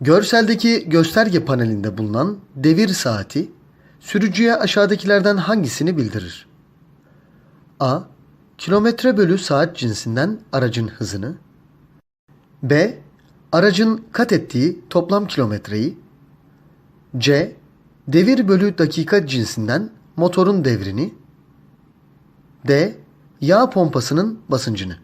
Görseldeki gösterge panelinde bulunan devir saati sürücüye aşağıdakilerden hangisini bildirir? A. Kilometre bölü saat cinsinden aracın hızını. B. Aracın kat ettiği toplam kilometreyi. C. Devir bölü dakika cinsinden motorun devrini. D. Yağ pompasının basıncını.